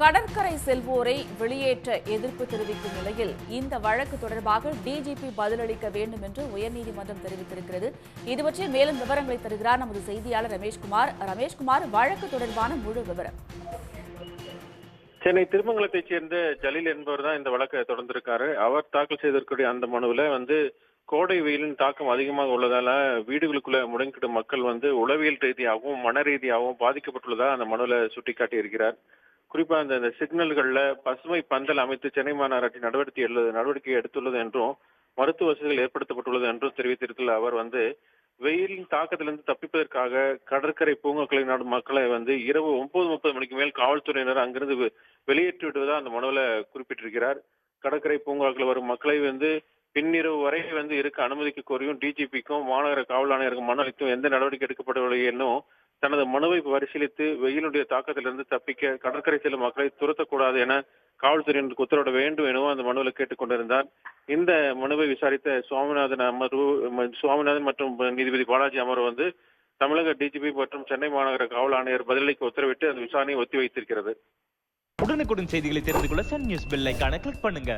கடற்கரை செல்வோரை வெளியேற்ற எதிர்ப்பு தெரிவிக்கும் நிலையில் இந்த வழக்கு தொடர்பாக டிஜிபி பதிலளிக்க வேண்டும் என்று உயர்நீதிமன்றம் தெரிவித்திருக்கிறது. இது பற்றி மேலும் விவரங்களை தருகிறார் நமது செய்தியாளர் ரமேஷ்குமார். ரமேஷ்குமார் வழக்கு தொடர்பான முழு விவரம். சென்னை திருமங்கலத்தைச் சேர்ந்த ஜலீல் என்பவர் தான் இந்த வழக்கை தொடர்ந்திருக்காரு. அவர் தாக்கல் செய்திருக்கக்கூடிய அந்த மனுவில் வந்து கோடை வெயிலின் தாக்கம் அதிகமாக உள்ளதால வீடுகளுக்குள்ள முடங்கிடும் மக்கள் வந்து உளவியல் ரீதியாகவும் மன ரீதியாகவும் பாதிக்கப்பட்டுள்ளதா அந்த மனுவில் சுட்டிக்காட்டி இருக்கிறார் குறிப்பாக அந்த இந்த பசுமை பந்தல் அமைத்து சென்னை மாநகராட்சி நடவடிக்கை எழு- நடவடிக்கை எடுத்துள்ளது என்றும் மருத்துவ வசதிகள் ஏற்படுத்தப்பட்டுள்ளது என்றும் தெரிவித்திருக்கிற அவர் வந்து வெயிலின் தாக்கத்திலிருந்து தப்பிப்பதற்காக கடற்கரை பூங்காக்களை நாடும் மக்களை வந்து இரவு ஒன்பது முப்பது மணிக்கு மேல் காவல்துறையினர் அங்கிருந்து வெளியேற்றி விடுவதா அந்த மனுவில் குறிப்பிட்டிருக்கிறார். கடற்கரை பூங்காக்கள் வரும் மக்களை வந்து பின்னிரவு வரை வந்து இருக்க அனுமதிக்க கோரியும் டிஜிபிக்கும் மாநகர காவல் ஆணையருக்கும் மனு அளித்தும் எந்த நடவடிக்கை எடுக்கப்படவில்லை என்னும் தனது மனுவை பரிசீலித்து வெயிலுடைய தாக்கத்திலிருந்து தப்பிக்க கடற்கரை செல்லும் மக்களை துரத்தக்கூடாது என காவல்துறையினருக்கு உத்தரவிட வேண்டும் எனவும் அந்த மனுவில் கேட்டுக்கொண்டிருந்தார். இந்த மனுவை விசாரித்த சுவாமிநாதன் அமர்வு சுவாமிநாதன் மற்றும் நீதிபதி பாலாஜி அமர்வு வந்து தமிழக டிஜிபி மற்றும் சென்னை மாநகர காவல் ஆணையர் பதிலளிக்க உத்தரவிட்டு அந்த விசாரணையை ஒத்திவைத்திருக்கிறது உடனுக்குடன் செய்திகளை தெரிந்து கொள்ள சன் நியூஸ் பெல் ஐக்கான கிளிக் பண்ணுங்க.